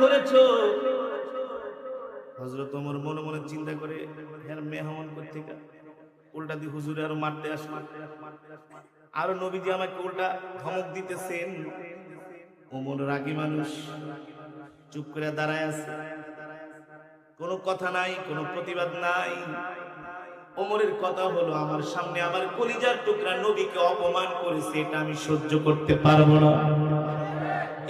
করেছ হজরত ওমর মনে মনে চিন্তা করে হ্যাঁ মেহমান করতে উল্টা দিয়ে হুজুরে আরও মারতে আসলো। আরও নবীজি আমাকে উল্টা ধমক দিতেছেন। ওমর রাগী মানুষ, চুপ করে দাঁড়ায় আছে। কোনো কথা নাই, কোনো প্রতিবাদ নাই। ওমরের কথা হলো, আমার সামনে আমার কলিজার টুকরা নবীকে অপমান করেছে, এটা আমি সহ্য করতে পারব না।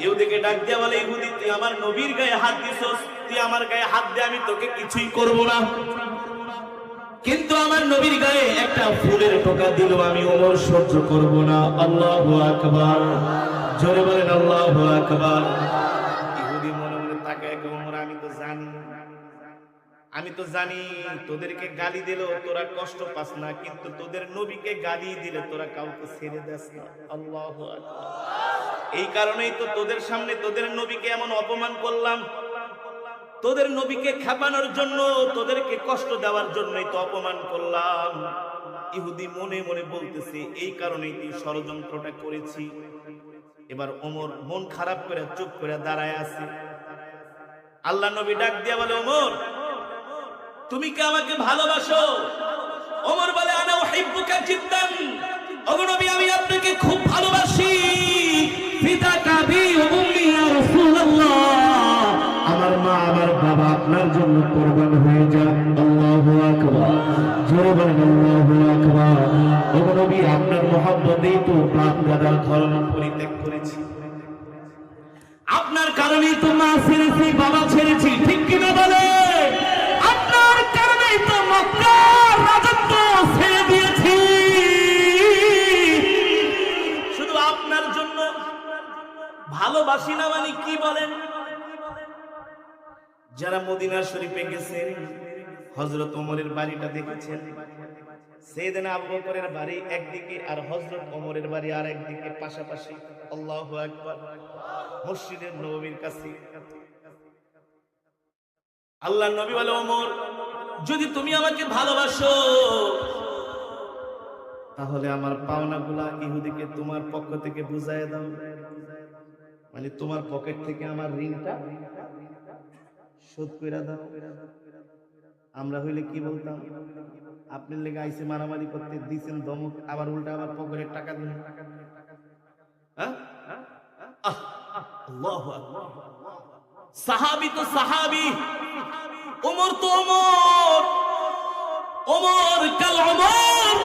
ইহুদিকে ডাক দিয়া বলে, ইহুদি, তুই আমার নবীর গায়ে হাত দিছস, তুই আমার গায়ে হাত দে, আমি তোকে কিছুই করব না। কিন্তু আমার নবীর গায়ে একটা ফুলের টোকা দিল, আমি ওমর সহ্য করব না। আল্লাহু আকবার। জোরে বলেন, আল্লাহু আকবার। ইহুদি মনে মনে তাকে কে ওমর, আমি তো জানি, আমি তো জানি, তোদেরকে গালি দিলেও তোরা কষ্ট পাস না, কিন্তু তোদের নবীকে গালি দিলে তোরা কাউকে ছেড়ে দেস না। আল্লাহু আকবার। এই কারণেই তো তোদের সামনে তোদের নবীকে এমন অপমান করলাম। তোদের নবীকে খেপানোর জন্য, তোদেরকে কষ্ট দেওয়ার জন্যই তো অপমান করলাম। ইহুদি মনে মনে বলতেছে, এই কারণেই তুই ষড়যন্ত্রটা করেছি। এবার ওমর মন খারাপ করে চুপ করে দাঁড়ায় আছে। আল্লাহ নবী ডাক দিয়া বলে, ওমর, তুমি কি আমাকে ভালোবাসো? ওমর বলে, আনা উহিব্বুকা জিদ্দান। আমার মা, আমার বাবা আপনার জন্য কুরবান হয়ে যান। আল্লাহু আকবার। জোরে বলেন, আল্লাহু আকবার। ও নবী, আপনার মহব্বতেই তো বাপ দাদার ধর্ম পরিত্যাগ করেছি। আপনার কারণেই তো মা ছেড়েছি, বাবা ছেড়েছি, ঠিক কিনা বলে? আপনার কারণেই তো মক্কার রাজত্ব ছেড়ে দিয়েছি। শুধু আপনার জন্য ভালোবাসি না মানে কি বলেন? যারা মদিনা শরীফে গেছেন হজরত ওমরের বাড়িটা দেখেছেন? সেদিন আবু বকরের বাড়ি একদিকে আর হজরত ওমরের বাড়ি আর একদিকে পাশাপাশি। আল্লাহু আকবার। মসজিদের নবীর কাছে। আল্লাহ নবী বলে, ওমর, যদি তুমি আমাকে ভালোবাসো, তাহলে আমার পাওনাগুলা ইহুদিকে তোমার পক্ষ থেকে বুঝাই দাও। মানে তোমার পকেট থেকে আমার ঋণটা শোধ করে দাও। আমরা হইলে কি বলতাম? আপনার লেগে আইসে মারামারি করতে দিছেন দমক আবার উল্টা আবার পকেটের টাকা দিন হ্যাঁ? সাহাবি তো সাহাবি ওমর তো ওমর ওমর কাল ওমর